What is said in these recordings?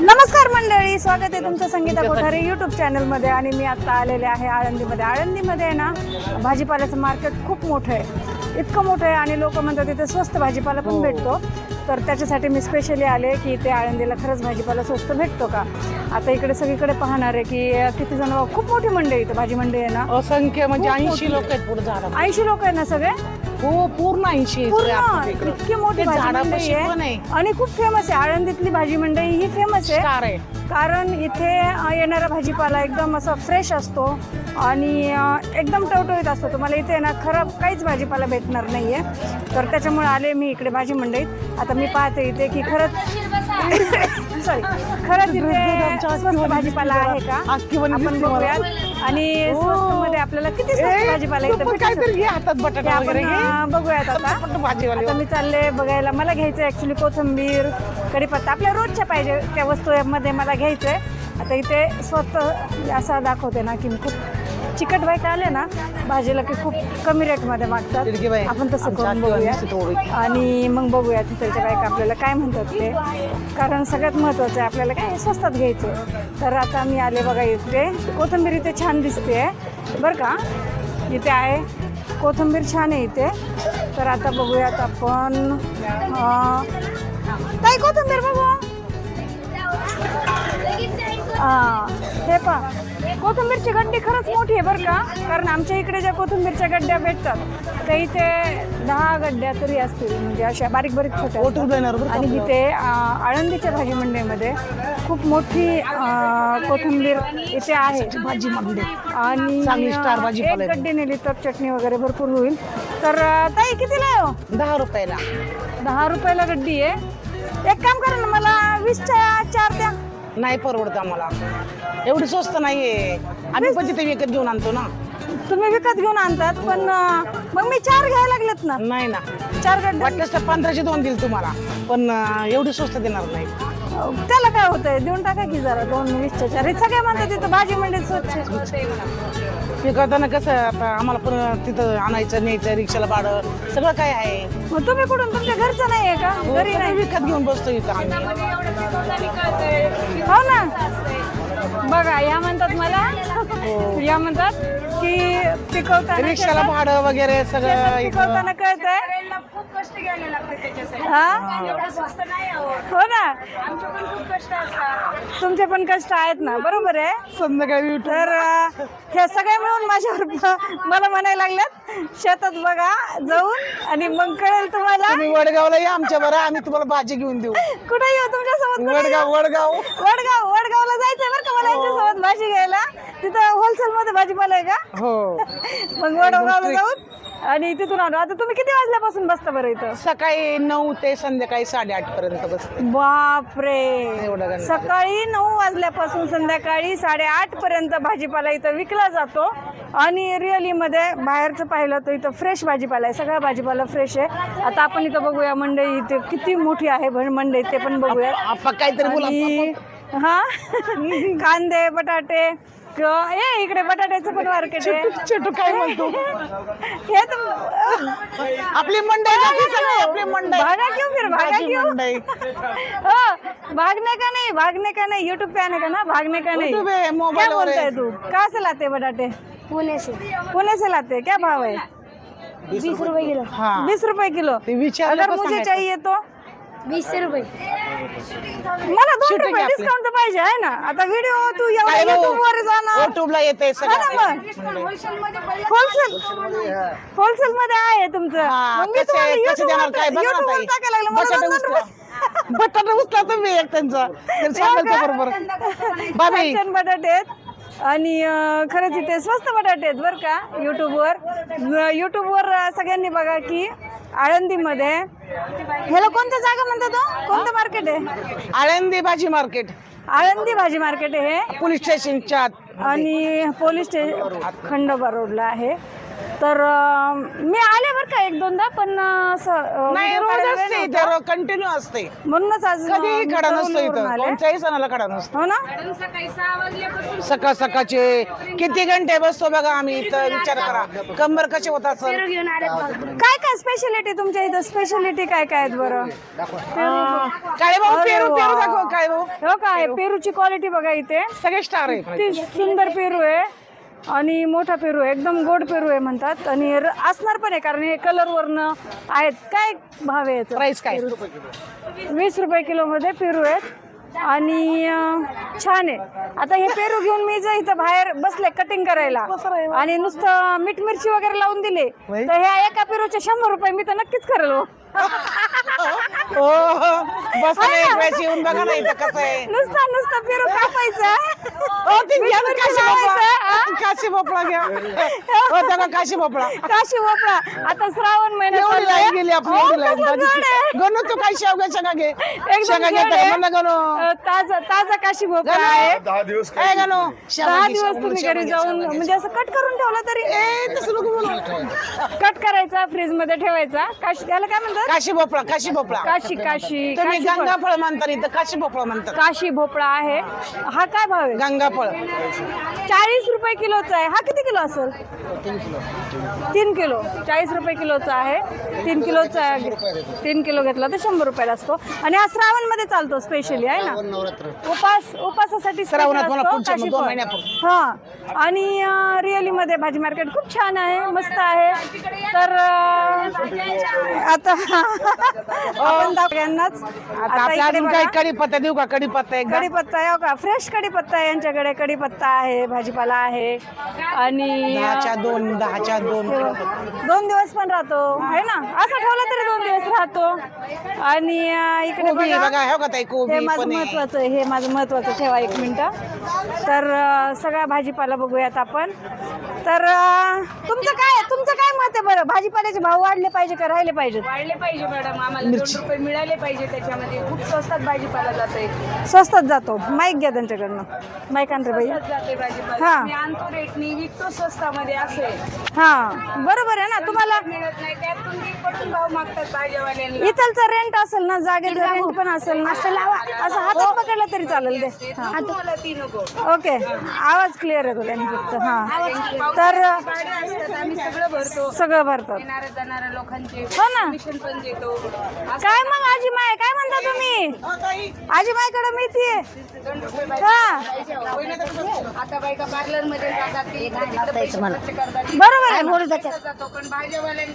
नमस्कार मंडळी स्वागत आहे तुमचं संगीता कोठारे युट्यूब चॅनलमध्ये आणि मी आता आलेले आहे आळंदीमध्ये. आळंदीमध्ये आहे ना भाजीपाल्याचं मार्केट खूप मोठं आहे. इतकं मोठं आहे आणि लोक म्हणतात तिथे स्वस्त भाजीपाला पण भेटतो. तर त्याच्यासाठी मी स्पेशली आले की इथे आळंदीला खरंच भाजीपाला स्वस्त भेटतो का? आता इकडे सगळीकडे पाहणार आहे की किती जण खूप मोठी मंडई इथं भाजी मंडई आहे ना? असंख्य म्हणजे खूप ऐंशी. लोक आहेत पुढे झाडा. ऐंशी लोक आहे ना सगळे? हो पूर्ण ऐंशी पूर्ण. इतकी मोठी भाजी मंडई पण आहे. आहे. आणि खूप फेमस आहे. आळंदीतली भाजी मंडई ही फेमस आहे. स्टार आहे. कारण इथे अ, येणारा भाजीपाला एकदम असा फ्रेश असतो आणि अ, एकदम टवटवीत असतो. तुम्हाला इथे ना खरं काहीच भाजीपाला भेटणार नाही आहे तर त्याच्यामुळे आले मी इकडे भाजी मंडईत. आता मी पाहते इथे की खरंच सॉरी खरंच इथे स्वस्त भाजीपाला आहे का? आपण. बघूयात. आणि स्वस्तमध्ये आपल्याला किती स्वस्त भाजीपाला इथे हातात बटाटा वगैरे बघूयात आता. भाजीवाली. आता मी चालले बघायला. मला घ्यायचं ॲक्च्युली कोथिंबीर कढीपत्ता. आपल्या रोजच्या पाहिजे त्या वस्तूमध्ये मला घ्यायचं आहे आता इथे स्वतः असा दाखवते ना की मी खूप चिकट वाईट आले ना भाजीला की खूप कमी रेटमध्ये मागतात आपण तसं करून बघूया. आणि मग बघूया तिथलच्या बायका आपल्याला काय म्हणतात ते. कारण सगळ्यात महत्त्वाचं आहे आपल्याला काय स्वस्तात घ्यायचं. तर आता मी आले बघा इथे कोथिंबीर इथे छान दिसते बरं का? इथे आहे. कोथिंबीर छान आहे इथे. तर आता बघूयात आपण ताई कोथिंबीर बघू. हां हे पा कोथिंबीरची गड्डी खरंच मोठी आहे बरं का? कारण आमच्या इकडे ज्या कोथिंबीरच्या गड्ड्या भेटतात त्या इथे दहा गड्ड्या तरी असतील म्हणजे अशा बारीक बारीक छोट्या आणि. इथे आळंदीच्या भाजी मंडईमध्ये खूप मोठी कोथिंबीर इथे आहे. भाजी मंडई. आणि स्टार एक. गड्डी नेली तर चटणी वगैरे भरपूर होईल. तर ताई कितीला आहे हो? दहा रुपयाला. दहा रुपयाला गड्डी आहे. एक काम करा ना मला वीसच्या चार द्या. नाही परवडत आम्हाला. एवढी स्वस्त नाहीये. आम्ही पण तिथे विकत घेऊन आणतो ना. तुम्ही विकत घेऊन आणतात पण अं, मग मी चार घ्यायला लागलेत ना. नाही ना. चार गड्डे वाटलंच तर पंधराशे दोन देईल तुम्हाला पण अं, एवढी स्वस्त देणार नाही. त्याला काय होतंय? देऊन टाका की जरा दोन वीसच्या चार हे सगळे म्हणतात तिथं भाजी मंडईत स्वच्छ विकताना कसं आता आम्हाला पण तिथं आणायचं न्यायचं रिक्षाला भाडं सगळं काय आहे. मग तुम्ही कुठून? तुमच्या घरचं नाही आहे का घरी सगळं नाही. विकत घेऊन बसतो इथं आम्ही. हो ना? बघा या म्हणतात मला. या म्हणतात की पिकवताना रिक्षाला भाडं वगैरे सगळं पिकवताना कळतंय. हा? हो. ना? तुमचे पण कष्ट आहेत ना? बरोबर आहे. संध्याकाळी तर हे सगळे मिळून माझ्यावर मला म्हणायला लागल्यात शेतात बघा जाऊन आणि मग कळेल तुम्हाला. तुम्ही वडगावला या आमच्या बरं आम्ही तुम्हाला भाजी घेऊन देऊ. कुठे येऊ तुमच्यासोबत? कुठे येऊ? वडगाव वडगाव. वडगाव वडगावला जायचंय बरं का मला यांच्यासोबत भाजी घ्यायला? तिथं होलसेल मध्ये भाजीपाला आहे का? हो. मग वडगावला जाऊन आणि तिथून आलो. आता तुम्ही किती वाजल्यापासून बसता बरं इथं? सकाळी नऊ ते संध्याकाळी साडेआठ पर्यंत बसते. बापरे. सकाळी नऊ वाजल्यापासून संध्याकाळी साडेआठ पर्यंत भाजीपाला इथं विकला जातो. आणि रिअली मध्ये बाहेरचं पाहिलं तर इथं फ्रेश भाजीपाला आहे. सगळा भाजीपाला फ्रेश आहे. आता आपण इथं बघूया मंडई इथे किती मोठी आहे भर मंडई ते पण बघूया. आपण काहीतरी बोला. आणि हा? कांदे बटाटे ए इकडे बटाट्याचं पण मार्केट आहे. छोटू काय म्हणतो? हे तर आपली मंडई जाती सगळी, आपली मंडई. भागा क्यों फिर भागा क्यों मंडई. हो भागने का नहीं? भागने का नहीं? यूट्यूब पे आने का ना? भागने का नहीं? YouTube है, मोबाइल क्या और बोलता है। है तू? कहाँ से लाते हैं बटाटे? पुणे से. पुणे से लाते? हैं क्या भाव है बीस रुपए किलो. हाँ. बीस रुपए किलो. ते विचारलं अगर का मुझे सांगायचं? चाहिए तो? वीस रुपये. मला दोन रुपये. डिस्काउंट तर पाहिजे आहे ना? आता व्हिडिओ तू एवढा युट्यूब वर जाणार. युट्यूबला येते हा ना मग. होलसेल होलसेल मध्ये आहे तुमचं. हा, मग मी कसे तुम्हाला कसे देणार YouTube काय? वर- बघा YouTube वर ताई. टाकायला लागलं? मला बटाटा दोन उचला. रुपये बटाटा उचला तुम्ही एक त्यांचा. तर सांगाल ते बरोबर. छान बटाटे आहेत. आणि अं, खरंच इथे स्वस्त बटाटे आहेत बरं का यूट्यूबवर यूट्यूबवर सगळ्यांनी बघा की आळंदीमध्ये. ह्याला कोणत्या जागा म्हणतात हो? कोणतं मार्केट आहे? आळंदी भाजी मार्केट आळंदी भाजी मार्केट आहे हे. पोलीस स्टेशनच्या आत. आणि पोलीस स्टेशन खंडोबा रोडला आहे. तर अं, मी आले बरं का एक दोनदा पण अं, असं अं, नाही video रोज काढायला वेळ असते नव्हता. तर कंटिन्यू असते. म्हणूनच आज कधीही खडा नसतो इथं. आले. कोणत्याही सणाला खडा नसतो. हो ना? सकाळ सकाळचे किती घंटे बसतो बघा आम्ही इथं विचार करा. कंबर कशी होतात सर काय काय स्पेशालिटी तुमच्या इथं? स्पेशालिटी काय काय आहेत बरं? काळे भाऊ अरे पेरू पेरू वा. दाखव काळे भाऊ हो काय पेरूची क्वालिटी बघा इथे. सगळे स्टार आहे सुंदर पेरू आहे आणि मोठा पेरू आहे एकदम गोड पेरू आहे म्हणतात आणि र- असणार पण आहे कारण हे कलर वरनं आहेत काय भाव आहे याचा? प्राइस काय वीस रुपये किलोमध्ये पेरू आहेत आणि अं, छान आहे आता हे पेरू घेऊन मी जर इथं बाहेर बसले कटिंग करायला आणि नुसतं मीठ मिरची वगैरे लावून दिले. तर ह्या एका पेरूचे शंभर रुपये मी तर नक्कीच करेल हो. हो बसले एक वेळेस येऊन बघा ना इथं कसं आहे. नुसतं नुसतं कापायचं. हो ते घ्या ना मीठ काशी हा? भोपळा काशी भोपळा घ्या. हो त्याला काशी भोपळा. काशी भोपळा. आता श्रावण महिना एवढी चाललाय. लाईन गेली आपली हो, एवढी लाईन कसलं गोड आहे. गणू तू काय शेवगा शेंगा घे. एकदम शेंगा आहे. म्हणा गणू. अ, ताजा ताजा काशी भोपळा आहे. दहा दिवस काय गणू. दहा घे, दिवस तुम्ही घे, घरी जाऊन घे. म्हणजे असं कट करून ठेवलं तरी. ए तसं नको बोलू. कट करायचा फ्रीजमध्ये ठेवायचा. काशी त्याला काय म्हणतात? काशी भोपळा काशी भोपळा. काशी काशी तुम्ही काशी फळ. गंगा फळ म्हणता इथं काशी भोपळा म्हणतात. काशी भोपळा आहे. हा काय भाव आहे? गंगा फळ चाळीस रुपये किलोचा आहे. हा किती किलो असेल? तीन किलो. चाळीस रुपये किलोचा आहे. तीन किलोचा आहे. तीन किलो घेतला. तर शंभर रुपयाला असतो. आणि हा श्रावणमध्ये चालतो स्पेशली आहे ना? उपास उपासासाठी special श्रावणात पुढच्या दोन. महिन्यापूर्वी. हा. आणि अं, रिअली मध्ये भाजी मार्केट खूप छान आहे मस्त आहे. तर अं, आता आपण दाखवू यांनाच. आता आता आपल्या इकडे अजून काही बघा. कढीपत्ता देऊ का? कढीपत्ता एकदा. कढीपत्ता आहे हो का? फ्रेश कढीपत्ता आहे यांच्याकडे. कढीपत्ता आहे भाजीपाला आहे. आणि दहाच्या दोन दहाच्या दोन हे. दोन दिवस पण राहतो. आहे ना? असं ठेवलं तरी दोन दिवस राहतो. आणि अं, इकडे कोबी बघा. बघा हो का ताई? हे कोबी माझं पण आहे. महत्वाचं आहे. हे माझं महत्वाचं ठेवा एक मिनिट. तर अं, सगळा भाजीपाला बघूयात आपण. तर अं, तुमचं काय तुमचं काय मत आहे बरं? भाजीपाल्याचे भाव वाढले पाहिजे का राहिले पाहिजेत? वाढले पाहिजे मॅडम. आम्हाला दोन रुपये मिळाले पाहिजे त्याच्यामध्ये. खूप स्वस्तात भाजीपाला जात आहे स्वस्तात जातो. माईक घ्या त्यांच्याकडनं. माईक आणते बाई. जाते हा. मी आणतो रेटनी. विकतो स्वस्तामध्ये असे. हा. बरोबर आहे ना. तुम्हाला मिळत नाही. त्यातून मी पटून भाव मागतात भाजीवाल्यांना. इथलचा रेंट असेल ना जागेचा रेंट पण असेल ना. असं हातात पकडला तरी चालेल दे हा. तुम्हाला ती नको. ओके. आवाज क्लिअर येतो त्यांनी फक्त. हा. तर भाडे असतात. आम्ही सगळं भरतो. सगळं भरतात. येणाऱ्या जाणाऱ्या लोकांचे हो ना. कमिशन पण देतो. असं काय मग आजी माय काय म्हणता तुम्ही? आजी मायकडे ते करतात बरोबर आहे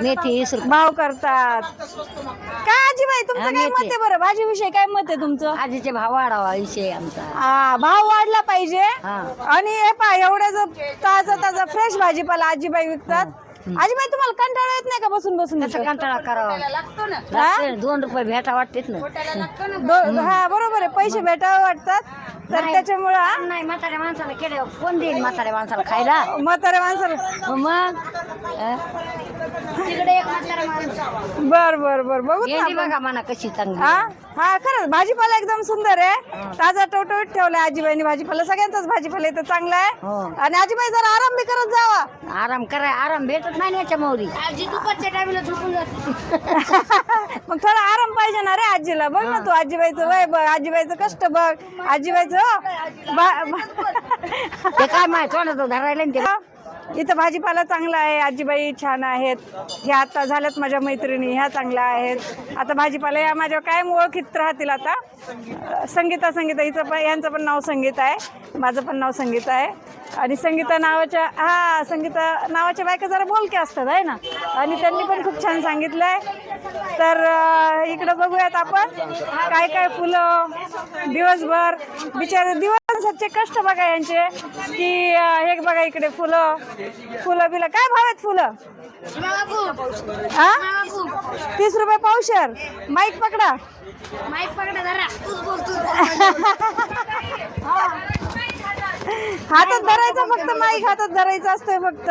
मेथी भाव करतात. काय आजीबाई तुमचं काय मत आहे बरं? भाजीविषयी काय मत आहे तुमचं? आजीचे भाव वाढावा विषय आमचा. हा भाव वाढला पाहिजे. हा. आणि हे पा एवढ्या ताजा ताजा फ्रेश भाजीपाला आजीबाई विकतात. आजीबाई तुम्हाला कंटाळा येत नाही का बसून बसून? त्याचा इथं? कंटाळा करावा? लागतो ना. लागते ना, दोन रुपये भेटा वाटतेच ना. त्याला लागतो ना. दो- हा बरोबर आहे. पैसे भेटावे वाटतात. तर नाही. त्याच्यामुळं हा, नाही म्हाताऱ्या माणसाला केलं कोण देईल म्हाताऱ्या माणसाला खायला? म्हाताऱ्या माणसाला मग? अं? बर बर बर. बघू ना भेंडी आपण. बघा म्हणा कशी चांगली हा? हा खरंच भाजीपाला एकदम सुंदर आहे. ताजा टवटवीत ठेवलाय आजीबाईने भाजीपाला. सगळ्यांचाच भाजीपाला इथं चांगला हो. आहे आणि आजीबाई जरा आराम बी करत जावा. आराम कराय आराम भेटत नाही ना याच्या मौरी आजी दुपारच्या टायमीला झोपून जाते. मग थोडा आराम पाहिजे ना रे आजीला. बघ ना तू आजीबाईचं वय बघ आजीबाईचं कष्ट बघ. आजीबाईचं हो. बा- बा- ते काय माहीत धरायला ना ते इथं भाजीपाला चांगला आहे आजीबाई छान आहेत. ह्या आता झाल्यात माझ्या मैत्रिणी ह्या चांगल्या आहेत. आता भाजीपाला या माझ्या कायम ओळखीत राहतील आता. संगीता संगीता हिचं पण यांचं पण नाव संगीता आहे. माझं पण नाव संगीता आहे. आणि संगीता नावाच्या हा संगीता नावाच्या बायका जरा बोलक्या असतात आहे ना? आणि त्यांनी पण खूप छान सांगितलं आहे तर इकडं बघूयात आपण. काय काय फुलं दिवसभर बिचारे दिवस माणसाचे कष्ट बघा यांचे की हे बघा इकडे फुलं. फुलं बिलं. काय भाव आहेत फुलं? हा तीस रुपये पावशर. माईक पकडा. हातात धरायचा फक्त माईक हातात धरायचा असतोय फक्त.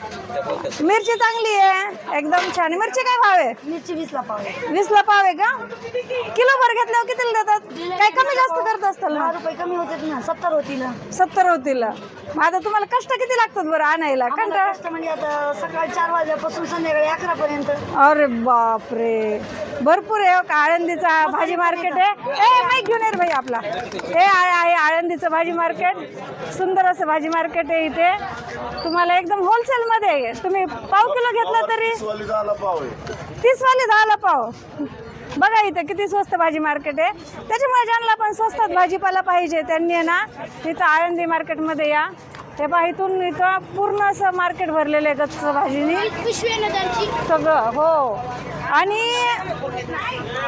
मिरची चांगली आहे. एकदम छान मिरची काय भाव आहे? मिरची वीसला पाव आहे. वीसला पाव आहे का? किलो भर घेतल्यावर कितीला देतात? काय कमी जास्त करत असताल ना? दहा रुपये कमी होते ना. सत्तर होतील. सत्तर होतील. मग आता तुम्हाला कष्ट किती लागतात बरं आणायला? कंटाळ? कष्ट म्हणजे आता सकाळी चार वाजल्यापासून संध्याकाळी अकरा पर्यंत अरे बापरे. भरपूर आहे हो का? आळंदीचा भाजी मार्केट आहे. ए माईक घेऊन ये रे भाई आपला. हे आहे आहे आळंदीचं भाजी मार्केट. सुंदर असं भाजी मार्केट आहे इथे. तुम्हाला एकदम आहे. तुम्ही पाव किलो घेतला तरी? तीस वाले दहाला पाव. बघा इथं किती स्वस्त भाजी मार्केट आहे. त्याच्यामुळे ज्यांना पण स्वस्तात भाजीपाला पाहिजे त्यांनी ना इथं आळंदी मार्केटमध्ये या. हे पहा इथून इथं पूर्ण असं मार्केट भरलेलं आहे गच्च भाजीनी. सगळं हो. आणि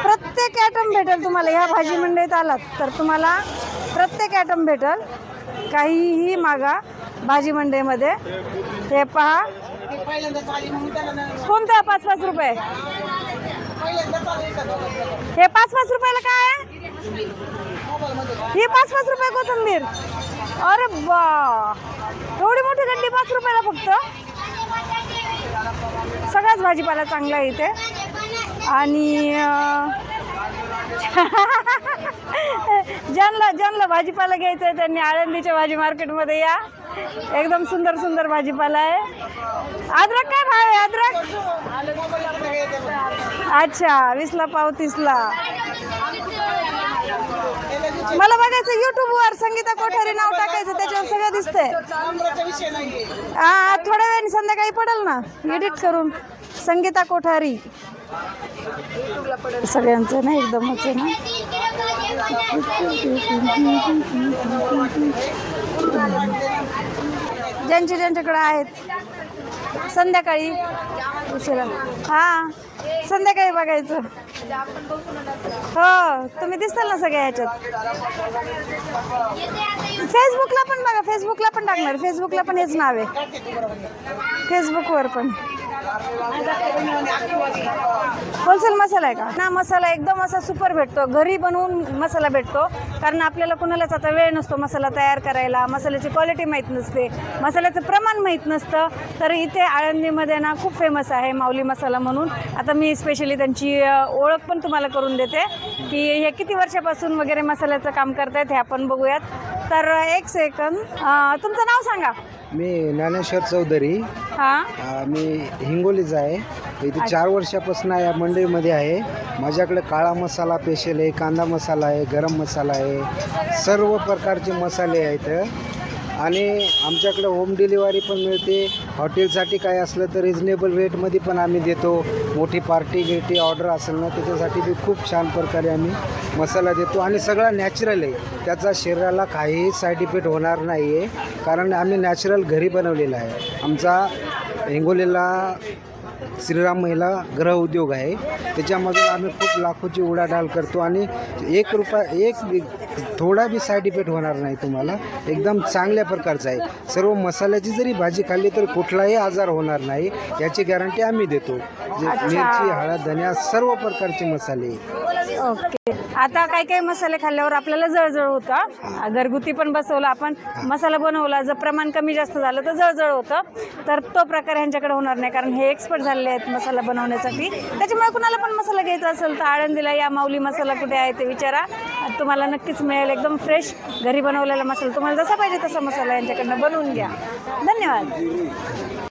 प्रत्येक ॲटम भेटेल तुम्हाला. ह्या भाजी मंडईत आलात तर तुम्हाला प्रत्येक ॲटम भेटेल. काहीही मागा. भाजी मंडईमध्ये. हे पहा. कोणतं पाच पाच रुपये? हे पाच पाच रुपयाला काय आहे? ही पाच पाच रुपये कोथंबीर. अरे बा. एवढी मोठी गड्डी पाच रुपयाला फक्त? सगळाच भाजीपाला चांगला आहे इथे. आणि ज्यांना ज्यांना भाजीपाला घ्यायचा आहे त्यांनी आळंदीच्या भाजी मार्केटमध्ये या. एकदम सुंदर सुंदर भाजीपाला आहे. अद्रक काय भाव आहे अद्रक? अच्छा वीसला पाव तीसला. मला बघायचं युट्यूबवर संगीता कोठारी नाव टाकायचं त्याच्यावर सगळं दिसतंय. हा थोड्या वेळाने संध्याकाळी पडेल ना? एडिट करून. संगीता कोठारी. सगळ्यांचं ना एकदमच आहे ना? ज्यांचे ज्यांच्याकडे आहेत. संध्याकाळी. उशिरा. हा. संध्याकाळी बघायचं. हो. तुम्ही दिसताल ना सगळ्या ह्याच्यात. फेसबुकला पण बघा. फेसबुकला पण टाकणार. फेसबुकला पण हेच नाव आहे. फेसबुकवर पण. होलसेल मसाला आहे का? ना मसाला एकदम असा सुपर भेटतो. घरी बनवून मसाला भेटतो. कारण आपल्याला कुणालाच आता वेळ नसतो मसाला तयार करायला. मसाल्याची क्वालिटी माहीत नसते. मसाल्याचं प्रमाण माहीत नसतं. तर इथे आळंदीमध्ये ना खूप फेमस आहे माऊली मसाला म्हणून. आता मी स्पेशली त्यांची ओळख पण तुम्हाला करून देते. की हे किती वर्षापासून वगैरे मसाल्याचं काम करतायत हे आपण बघूयात. तर एक सेकंद तुमचं नाव सांगा. मी ज्ञानेश्वर चौधरी. हां? अ, मी हिंगोलीचा आहे. इथे चार वर्षापासून या मंडईमध्ये आहे. माझ्याकडे काळा मसाला स्पेशल आहे कांदा मसाला आहे गरम मसाला आहे. सर्व प्रकारचे मसाले आहेत. आणि आमच्याकडे होम डिलिव्हरी पण मिळते. हॉटेलसाठी काय असलं तर रिजनेबल रेटमध्ये पण आम्ही देतो. मोठी पार्टी गिर्टी ऑर्डर असेल ना त्याच्यासाठी बी खूप छान प्रकारे आम्ही मसाला देतो. आणि सगळा नॅचरल आहे. त्याचा शरीराला काहीही साईड इफेक्ट होणार नाही आहे कारण आम्ही नॅचरल घरी बनवलेला आहे. आमचा हिंगोलीला श्रीराम महिला ग्रह उद्योग आहे. त्याच्यामधून आम्ही खूप लाखोची उडाढाल करतो. आणि एक रुपया एक थोडा बी साईड इफेक्ट होणार नाही तुम्हाला. एकदम चांगल्या प्रकारचा आहे. सर्व मसाल्याची जरी भाजी खाल्ली तर कुठलाही आजार होणार नाही. याची गॅरंटी आम्ही देतो. जे मिरची हळद धन्या सर्व प्रकारचे मसाले. ओके. आता काही काही मसाले खाल्ल्यावर आपल्याला जळजळ होतं? घरगुती पण बसवलं आपण मसाला बनवला जर प्रमाण कमी जास्त झालं तर जळजळ होतं. तर तो प्रकार ह्यांच्याकडे होणार नाही कारण हे एक्सपर्ट झालेले आहेत मसाला बनवण्यासाठी. त्याच्यामुळे कुणाला पण मसाला घ्यायचा असेल तर आळंदीला या माऊली मसाला कुठे आहे ते विचारा. तुम्हाला नक्कीच मिळेल एकदम फ्रेश घरी बनवलेला मसाला. तुम्हाला जसा पाहिजे तसा मसाला यांच्याकडनं बनवून घ्या. धन्यवाद.